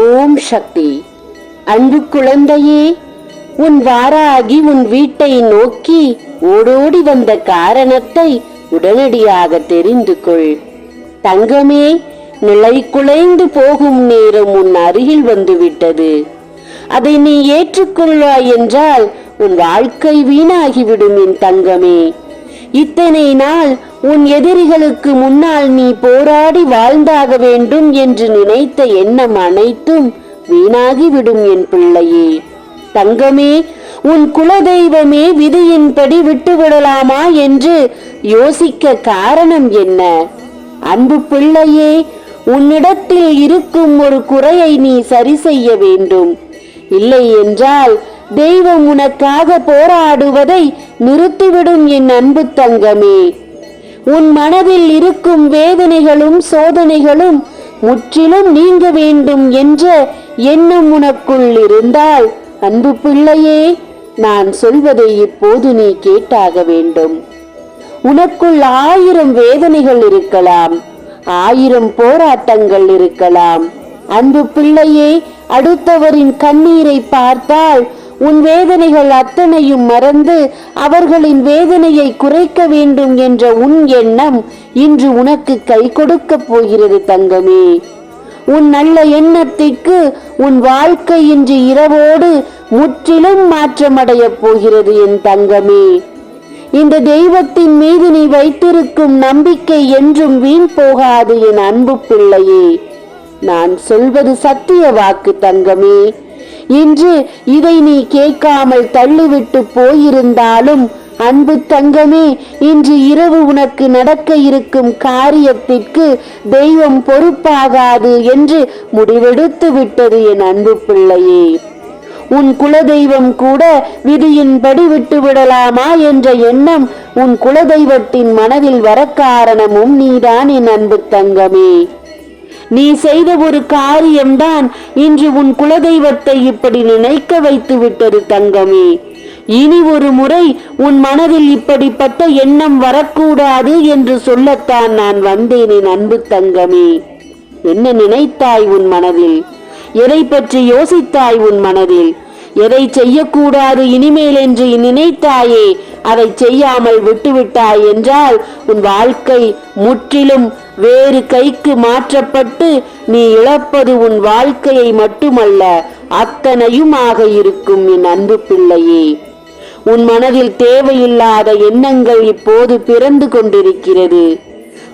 ஓம் சக்தி. அன்பு குழந்தையே உன் வாராகி உன் வீட்டை நோக்கி ஓடோடி வந்த காரணத்தை உடனடியாக தெரிந்து கொள். தங்கமே நிலை குலைந்து போகும் நேரம் உன் அருகில் வந்துவிட்டது. அதை நீ ஏற்றுக்கொள்வாய் என்றால் உன் வாழ்க்கை வீணாகிவிடும் என் தங்கமே. இத்தனை நாள் உன் எதிரிகளுக்கு முன்னால் நீ போராடி வாழ்ந்தாக வேண்டும் என்று நினைத்த எண்ணம் அனைத்தும் வீணாகிவிடும் என் பிள்ளையே. தங்கமே உன் குலதெய்வமே விதியின்படி விட்டுவிடலாமா என்று யோசிக்க காரணம் என்ன? அன்பு பிள்ளையே உன்னிடத்தில் இருக்கும் ஒரு குறையை நீ சரி செய்ய வேண்டும். இல்லை என்றால் தெய்வம் உனக்காக போராடுவதை நிறுத்திவிடும் என் அன்பு தங்கமே. உன் மனதில் இருக்கும் வேதனைகளும் சோதனைகளும் முற்றிலும் நீங்க வேண்டும் என்ற எண்ணம் உனக்குள் இருந்தால் அன்பு பிள்ளையே நான் சொல்வதை இப்போது நீ கேட்டாக வேண்டும். உனக்குள் ஆயிரம் வேதனைகள் இருக்கலாம் ஆயிரம் போராட்டங்கள் இருக்கலாம். அன்பு பிள்ளையே அடுத்தவரின் கண்ணீரை பார்த்தால் உன் வேதனைகள் அத்தனையும் மறந்து அவர்களின் வேதனையை குறைக்க வேண்டும் என்ற உன் எண்ணம் இன்று உனக்கு கை கொடுக்கப் போகிறது தங்கமே. உன் நல்ல எண்ணத்திற்கு உன் வாழ்க்கை இன்று இரவோடு முற்றிலும் மாற்றமடையப் போகிறது என் தங்கமே. இந்த தெய்வத்தின் மீது நீ வைத்திருக்கும் நம்பிக்கை என்றும் வீண் போகாது என் அன்பு பிள்ளையே. நான் சொல்வது சத்திய வாக்கு தங்கமே. இன்று இதை நீ கேட்காமல் தள்ளிவிட்டு போயிருந்தாலும் அன்பு தங்கமே இன்று இரவு உனக்கு நடக்க இருக்கும் காரியத்திற்கு தெய்வம் பொறுப்பாகாது என்று முடிவெடுத்து விட்டது என் அன்பு பிள்ளையே. உன் குலதெய்வம் கூட விதியின்படி விட்டு விடலாமா என்ற எண்ணம் உன் குலதெய்வத்தின் மனதில் வர காரணமும் நீதான் என் அன்பு தங்கமே. நீ செய்த ஒரு காரியம்தான் இன்று உன் குலதெய்வத்தை இப்படி நினைக்க வைத்து விட்டது தங்கமே. இனி ஒரு முறை உன் மனதில் இப்படிப்பட்ட எண்ணம் வரக்கூடாது என்று சொல்லத்தான் நான் வந்தேன் என் அன்பு தங்கமே. என்ன நினைத்தாய் உன் மனதில்? எதை பற்றி யோசித்தாய் உன் மனதில்? எதை செய்யக்கூடாது இனிமேல் என்று நினைத்தாயே அதை செய்யாமல் விட்டுவிட்டாய் என்றால் உன் வாழ்க்கை முற்றிலும் வேறு கைக்கு மாற்றப்பட்டு நீ இழப்பது உன் வாழ்க்கையை மட்டுமல்ல அத்தனையுமாக இருக்கும் என் அன்பு பிள்ளையே. உன் மனதில் தேவையில்லாத எண்ணங்கள் இப்போது பிறந்து கொண்டிருக்கிறது.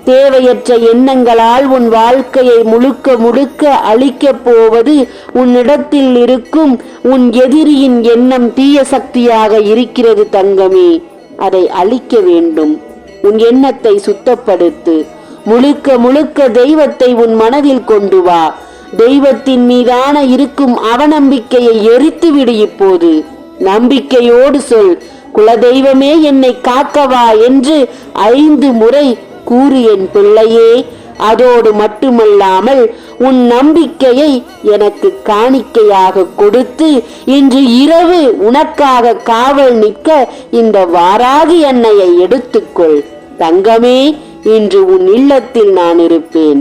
தேவையற்ற எண்ணங்களால் உன் வாழ்க்கையை முழுக்க முழுக்க அழிக்கப் போவது உன்னிடத்தில் இருக்கும் உன் எதிரியின் எண்ணம் தீய சக்தியாக இருக்கிறது தங்கமே. அதை அழிக்க வேண்டும். உன் எண்ணத்தை சுத்தப்படுத்து. முழுக்க முழுக்க தெய்வத்தை உன் மனதில் கொண்டு வா. தெய்வத்தின் மீதான இருக்கும் அவநம்பிக்கையை எரித்து விடு இப்போது. நம்பிக்கையோடு சொல். குலதெய்வமே என்னை காக்கவா என்று ஐந்து முறை கூறு என் பிள்ளையே அதோடு மட்டுமல்லாமல் உன் நம்பிக்கையை எனக்கு காணிக்கையாக கொடுத்து இன்று இரவு உனக்காக காவல் நிற்க இந்த வாராகி எண்ணெயை எடுத்துக்கொள். தங்கமே இன்று உன் இல்லத்தில் நான் இருப்பேன்.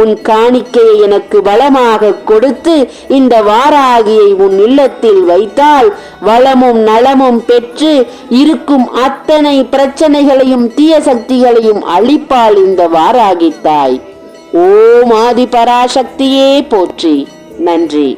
உன் காணிக்கையை எனக்கு வளமாக கொடுத்து இந்த வாராகியை உன் இல்லத்தில் வைத்தால் வளமும் நலமும் பெற்று இருக்கும் அத்தனை பிரச்சனைகளையும் தீய சக்திகளையும் அழிப்பாள் இந்த வாராகி தாய் ஓம் ஆதி பராசக்தியே போற்றி. நன்றி.